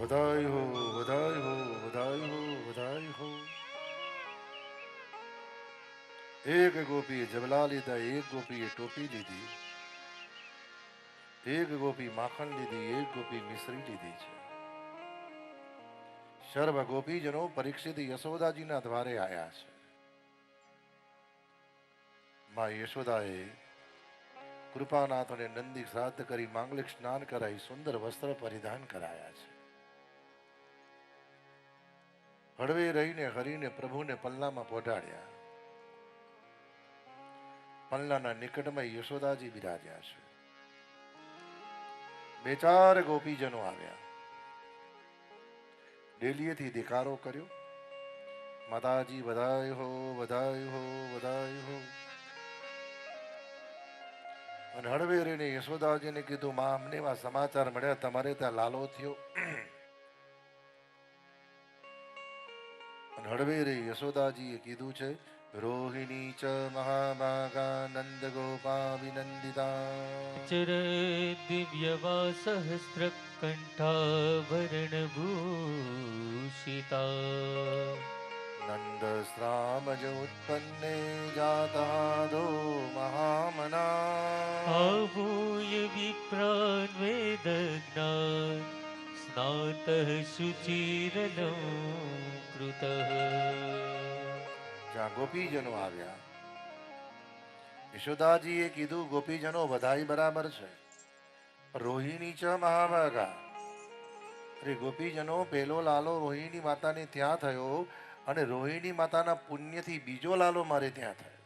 વધાય હો વધાઈ હો વધાઈ હો વધાઈ હો. એક ગોપીએ જબલા લીધા એક ગોપીએ ટોપી લીધી એક ગોપી માખણ લીધી, એક ગોપી મિશ્રી લીધી છે. સર્વ ગોપીજનો પરીક્ષિત યશોદાજીના દ્વારે આવ્યા છે. માં યશોદાએ કૃપાનાથને નંદી શ્રાદ્ધ કરી માંગલિક સ્નાન કરાવી સુંદર વસ્ત્ર પરિધાન કરાયા છે. હળવે રહીને, હરીને પ્રભુને પલ્લામાં પહોંચાડ્યા પલ્લાના નિકટમાં યશોદાજી બિરાજ્યા છે. બે ચાર ગોપીજનો આવ્યા. ડેલીએથી દેકારો કર્યો. માતાજી, વધાય હો વધાય હો વધાય હો. અને હળવે રહીને યશોદાજીને કીધું, માં, અમને એવા સમાચાર મળ્યા, તમારે ત્યાં લાલો થયો. અને હળવે યશોદાજીએ કીધું છે રોહિણી ચ મહાભાગા નંદ ગોપાવિનંદિતા ચર દિવ્યવા સહસ્ર કંઠાભરણ ભૂષિતા નંદસ્રામજ ઉત્પન્ને જાતાદો મહામના। અભૂય વિપ્રાન્વેદ જ્ઞાન સ્નાતઃ શુચિરનો જ્યાં ગોપીજનો આવ્યા, યશોદાજીએ કીધું, ગોપીજનો, બધાય બરાબર છે. રોહિણી ચ મહાભાગા. અરે ગોપીજનો પહેલો લાલો રોહિણી માતાને ત્યાં થયો અને રોહિણી માતાના પુણ્યથી બીજો લાલો મારે ત્યાં થયો.